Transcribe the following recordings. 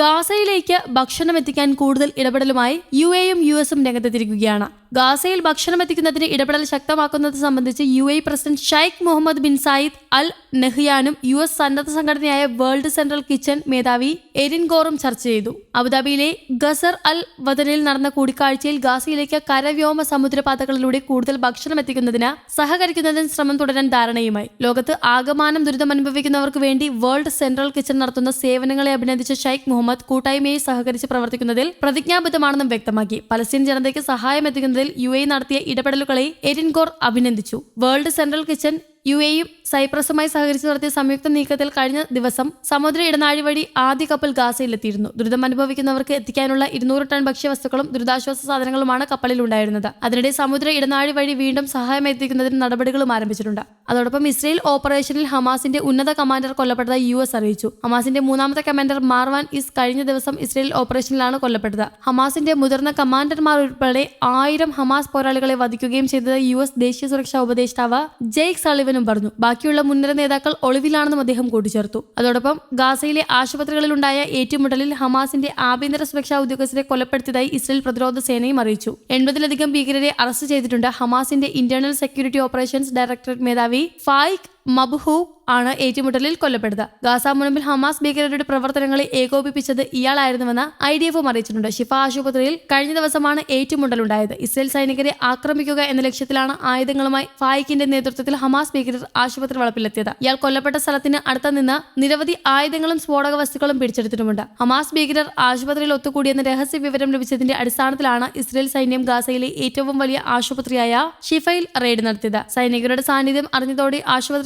ഗാസയിലേക്ക് ഭക്ഷണം എത്തിക്കാൻ കൂടുതൽ ഇടപെടലുമായി യു എയും യു എസും രംഗത്തെത്തിയിരിക്കുകയാണ്. ഗാസയിൽ ഭക്ഷണം എത്തിക്കുന്നതിന് ഇടപെടൽ ശക്തമാക്കുന്നത് സംബന്ധിച്ച് U A president Sheikh Mohammed bin Zayed Al നെഹ്യാനും U S സന്നദ്ധ സംഘടനയായ വേൾഡ് സെൻട്രൽ കിച്ചൺ മേധാവി എരിൻ ഗോറും ചർച്ച ചെയ്തു. അബുദാബിയിലെ ഗസർ അൽ വദനിൽ നടന്ന കൂടിക്കാഴ്ചയിൽ ഗാസയിലേക്ക് കരവ്യോമ സമുദ്രപാതകളിലൂടെ കൂടുതൽ ഭക്ഷണം എത്തിക്കുന്നതിന് സഹകരിക്കുന്നതിന് ശ്രമം തുടരാൻ ധാരണയുമായി. ലോകത്ത് ആകമാനം ദുരിതം അനുഭവിക്കുന്നവർക്ക് വേണ്ടി വേൾഡ് സെൻട്രൽ കിച്ചൺ നടത്തുന്ന സേവനങ്ങളെ അഭിനന്ദിച്ച ഷൈഖ് മുഹമ്മദ് കൂട്ടായ്മയെ സഹകരിച്ച് പ്രവർത്തിക്കുന്നതിൽ പ്രതിജ്ഞാബദ്ധമാണെന്നും വ്യക്തമാക്കി. പലസ്തീൻ ജനതയ്ക്ക് സഹായം എത്തിക്കുന്നതിൽ യു എ നടത്തിയ ഇടപെടലുകളെ എരിൻകോർ അഭിനന്ദിച്ചു. വേൾഡ് സെൻട്രൽ കിച്ചൺ യു എയും സൈപ്രസുമായി സഹകരിച്ച് നടത്തിയ സംയുക്ത നീക്കത്തിൽ കഴിഞ്ഞ ദിവസം സമുദ്ര ഇടനാഴി വഴി ആദ്യ കപ്പൽ ഗാസയിലെത്തിയിരുന്നു. ദുരിതം അനുഭവിക്കുന്നവർക്ക് എത്തിക്കാനുള്ള ഇരുന്നൂറ് ടൺ ഭക്ഷ്യവസ്തുക്കളും ദുരിതാശ്വാസ സാധനങ്ങളുമാണ് കപ്പലിൽ ഉണ്ടായിരുന്നത്. അതിനിടെ സമുദ്ര ഇടനാഴി വഴി വീണ്ടും സഹായം എത്തിക്കുന്നതിന് നടപടികളും ആരംഭിച്ചിട്ടുണ്ട്. അതോടൊപ്പം ഇസ്രയേൽ ഓപ്പറേഷനിൽ ഹമാസിന്റെ ഉന്നത കമാൻഡർ കൊല്ലപ്പെട്ടതായി യു എസ് അറിയിച്ചു. ഹമാസിന്റെ മൂന്നാമത്തെ കമാൻഡർ മാർവാൻ ഇസ് കഴിഞ്ഞ ദിവസം ഇസ്രയേൽ ഓപ്പറേഷനിലാണ് കൊല്ലപ്പെട്ടത്. ഹമാസിന്റെ മുതിർന്ന കമാൻഡർമാർ ഉൾപ്പെടെ ആയിരം ഹമാസ് പോരാളികളെ വധിക്കുകയും ചെയ്തതായി യു എസ് ദേശീയ സുരക്ഷാ ഉപദേഷ്ടാവ് ജെയ്ക് സളിവനും പറഞ്ഞു ബാക്കിയുള്ള മുൻനിര നേതാക്കൾ ഒളിവിലാണെന്നും അദ്ദേഹം കൂട്ടിച്ചേർത്തു. അതോടൊപ്പം ഗാസയിലെ ആശുപത്രികളിലുണ്ടായ ഏറ്റുമുട്ടലിൽ ഹമാസിന്റെ ആഭ്യന്തര സുരക്ഷാ ഉദ്യോഗസ്ഥരെ കൊലപ്പെടുത്തിയതായി ഇസ്രയേൽ പ്രതിരോധ സേനയും അറിയിച്ചു. എൺപതിലധികം ഭീകരരെ അറസ്റ്റ് ചെയ്തിട്ടുണ്ട് ഹമാസിന്റെ ഇന്റേണൽ സെക്യൂരിറ്റി ഓപ്പറേഷൻസ് ഡയറക്ടറേറ്റ് മേധാവി ഫായിഖ് മബ്ഹൂ ആണ് ഏറ്റുമുട്ടലിൽ കൊല്ലപ്പെട്ടത്. ഗാസ മുനമ്പിൽ ഹമാസ് ഭീകരരുടെ പ്രവർത്തനങ്ങളെ ഏകോപിപ്പിച്ചത് ഇയാളായിരുന്നുവെന്ന് ഐ ഡി എഫും അറിയിച്ചിട്ടുണ്ട്. ഷിഫ ആശുപത്രിയിൽ കഴിഞ്ഞ ദിവസമാണ് ഏറ്റുമുട്ടലുണ്ടായത്. ഇസ്രയേൽ സൈനികരെ ആക്രമിക്കുക എന്ന ലക്ഷ്യത്തിലാണ് ആയുധങ്ങളുമായി ഫായിക്കിന്റെ നേതൃത്വത്തിൽ ഹമാസ് ഭീകരർ ആശുപത്രി വളപ്പിലെത്തിയത്. ഇയാൾ കൊല്ലപ്പെട്ട സ്ഥലത്തിന് അടുത്ത നിന്ന് നിരവധി ആയുധങ്ങളും സ്ഫോടക വസ്തുക്കളും പിടിച്ചെടുത്തിട്ടുമുണ്ട്. ഹമാസ് ഭീകരർ ആശുപത്രിയിൽ ഒത്തുകൂടിയെന്ന രഹസ്യ വിവരം ലഭിച്ചതിന്റെ അടിസ്ഥാനത്തിലാണ് ഇസ്രയേൽ സൈന്യം ഗാസയിലെ ഏറ്റവും വലിയ ആശുപത്രിയായ ഷിഫയിൽ റെയ്ഡ് നടത്തിയത്. സൈനികരുടെ സാന്നിധ്യം അറിഞ്ഞതോടെ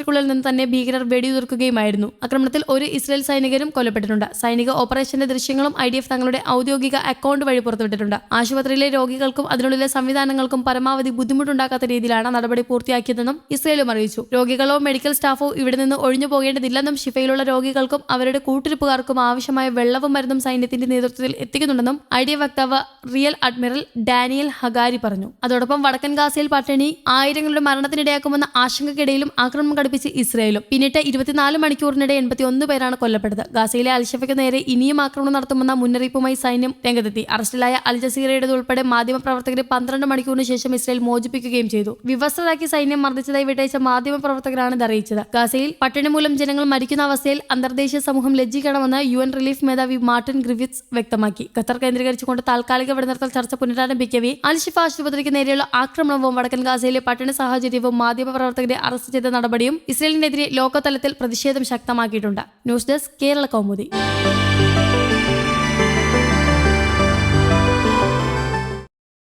ആശുപത്രിക്കുള്ളിൽ നിന്ന് തന്നെ ഭീകരർ വെടിയുതിർക്കുകയുമായിരുന്നു. ആക്രമണത്തിൽ ഒരു ഇസ്രയേൽ സൈനികരും കൊല്ലപ്പെട്ടിട്ടുണ്ട്. സൈനിക ഓപ്പറേഷന്റെ ദൃശ്യങ്ങളും ഐ ഡി എഫ് തങ്ങളുടെ ഔദ്യോഗിക അക്കൗണ്ട് വഴി പുറത്തുവിട്ടിട്ടുണ്ട്. ആശുപത്രിയിലെ രോഗികൾക്കും അതിനുള്ളിലെ സംവിധാനങ്ങൾക്കും പരമാവധി ബുദ്ധിമുട്ടുണ്ടാക്കാത്ത രീതിയിലാണ് നടപടി പൂർത്തിയാക്കിയതെന്നും ഇസ്രയേലും അറിയിച്ചു. രോഗികളോ മെഡിക്കൽ സ്റ്റാഫോ ഇവിടെ നിന്ന് ഒഴിഞ്ഞു പോകേണ്ടതില്ലെന്നും ഷിഫയിലുള്ള രോഗികൾക്കും അവരുടെ കൂട്ടിരിപ്പുകാർക്കും ആവശ്യമായ വെള്ളവും മരുന്നും സൈന്യത്തിന്റെ നേതൃത്വത്തിൽ എത്തിക്കുന്നുണ്ടെന്നും ഐ ഡി എഫ് വക്താവ് റിയൽ അഡ്മിറൽ ഡാനിയൽ ഹഗാരി പറഞ്ഞു. അതോടൊപ്പം വടക്കൻ ഗാസയിൽ പട്ടിണി ആയിരങ്ങളുടെ മരണത്തിനിടയാക്കുമെന്ന ആശങ്കയ്ക്കിടയിലും ആക്രമണം ഘടിപ്പിച്ച് ഇസ്രയേലും. പിന്നിട്ട് ഇരുപത്തിനാല് മണിക്കൂറിനിടെ എൺപത്തി ഒന്ന് പേരാണ് കൊല്ലപ്പെട്ടത്. ഗാസയിലെ അൽഷഫയ്ക്ക് നേരെ ഇനിയും ആക്രമണം നടത്തുമെന്ന മുന്നറിയിപ്പുമായി സൈന്യം രംഗത്തെത്തി. അറസ്റ്റിലായ അൽ ജസീറയുടെ ഉൾപ്പെടെ മാധ്യമപ്രവർത്തകരെ പന്ത്രണ്ട് മണിക്കൂറിന് ശേഷം ഇസ്രയേൽ മോചിപ്പിക്കുകയും ചെയ്തു. വിവസ്ത്രരാക്കി സൈന്യം മർദ്ദിച്ചതായി വിട്ടയച്ച മാധ്യമപ്രവർത്തകരാണ് ഇത് അറിയിച്ചത്. ഗാസയിൽ പട്ടിണി മൂലം ജനങ്ങൾ മരിക്കുന്ന അവസ്ഥയിൽ അന്തർദേശീയ സമൂഹം ലജ്ജിക്കണമെന്ന് യു എൻ റിലീഫ് മേധാവി മാർട്ടിൻ ഗ്രിഫിറ്റ്സ് വ്യക്തമാക്കി. ഖത്തർ കേന്ദ്രീകരിച്ചുകൊണ്ട് താൽക്കാലിക വെടിനിർത്തൽ ചർച്ച പുനരാരംഭിക്കവേ അൽഷിഫ ആശുപത്രിക്ക് നേരെയുള്ള ആക്രമണവും വടക്കൻ ഗാസയിലെ പട്ടിണി സാഹചര്യവും മാധ്യമപ്രവർത്തകരെ അറസ്റ്റ് ചെയ്ത നടപടിയും ഇസ്രയേലിനെതിരെ ലോകതലത്തിൽ പ്രതിഷേധം ശക്തമാക്കിയിട്ടുണ്ട്. News desk Kerala Kaumudi.